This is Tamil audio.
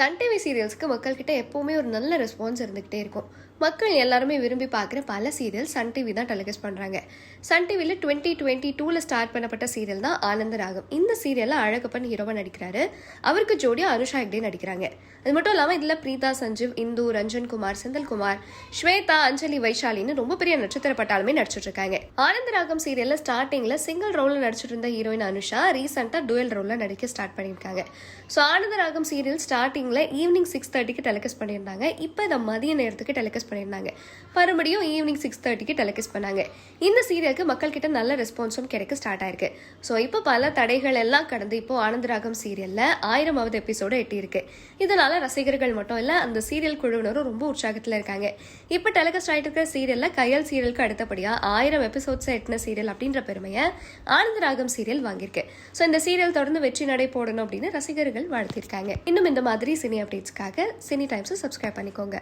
சன் டிவி சீரியல்ஸ்க்கு மக்கள்கிட்ட எப்போவுமே ஒரு நல்ல ரெஸ்பான்ஸ் இருந்துகிட்டே இருக்கும். மக்கள் எல்லாருமே விரும்பி பார்க்குற பல சீரியல் சன் டிவி தான் டெலிகாஸ்ட் பண்ணுறாங்க சன் டிவியில் டுவெண்ட்டி டுவெண்ட்டி டூவில் ஸ்டார்ட் பண்ணப்பட்ட சீரியல் தான் ஆனந்த ராகம். இந்த சீரியலில் அழகப்பன் ஹீரோவாக நடிக்கிறாரு. அவருக்கு ஜோடியாக அனுஷா ஹெக்டே நடிக்கிறாங்க. அது மட்டும் இல்லாமல் இதில் பிரீதா சஞ்சீவ் இந்து ரஞ்சன் குமார் செந்தில்குமார் ஸ்வேதா அஞ்சலி வைஷாலின்னு ரொம்ப பெரிய நட்சத்திர பட்டாலுமே நடிச்சிட்டு இருக்காங்க. ஆனந்த ராகம் சீரியலில் ஸ்டார்டிங்கில் சிங்கிள் ரோலில் நடிச்சிட்டு இருந்த ஹீரோயின் அனுஷா ரீசெண்டாக டுவெல் ரோலில் நடிக்க ஸ்டார்ட் பண்ணியிருக்காங்க. ஸோ ஆனந்த ராகம் சீரியல் ஸ்டார்டிங்கில் ஈவினிங் சிக்ஸ் தேர்ட்டிக்கு டெலிகாஸ்ட் பண்ணியிருந்தாங்க. இப்போ இதை மதிய நேரத்துக்கு டெலிகாஸ்ட் பண்ணியிருந்தாங்க. மறுபடியும் ஈவினிங் சிக்ஸ் தேர்ட்டிக்கு டெலிகாஸ்ட் பண்ணாங்க. இந்த சீரியலுக்கு மக்கள்கிட்ட நல்ல ரெஸ்பான்ஸும் கிடைக்க ஸ்டார்ட் ஆயிருக்கு. ஸோ இப்போ பல தடைகள் எல்லாம் கடந்து இப்போ ஆனந்தராகம் சீரியலில் ஆயிரமாவது எபிசோடு எட்டியிருக்கு. இதனால ரசிகர்கள் மட்டும் இல்லை அந்த சீரியல் குழுவினரும் ரொம்ப உற்சாகத்தில் இருக்காங்க. இப்போ டெலிகாஸ்ட் ஆகிட்டு இருக்கிற சீரியலில் கையல் சீரியலுக்கு அடுத்தபடியாக ஆயிரம் எபிசோட்ஸ் எட்டின சீரியல் அப்படின்ற பெருமையை ஆனந்தராகம் சீரியல் வாங்கியிருக்கு. ஸோ இந்த சீரியல் தொடர்ந்து வெற்றி நடை போடணும் அப்படின்னு ரசிகர்கள் வாழ்த்திருக்காங்க இன்னும் இந்த மாதிரி சினி அப்டேட்ஸ்க்காக சினி டைம்ஸை சப்ஸ்கிரைப் பண்ணிக்கோங்க.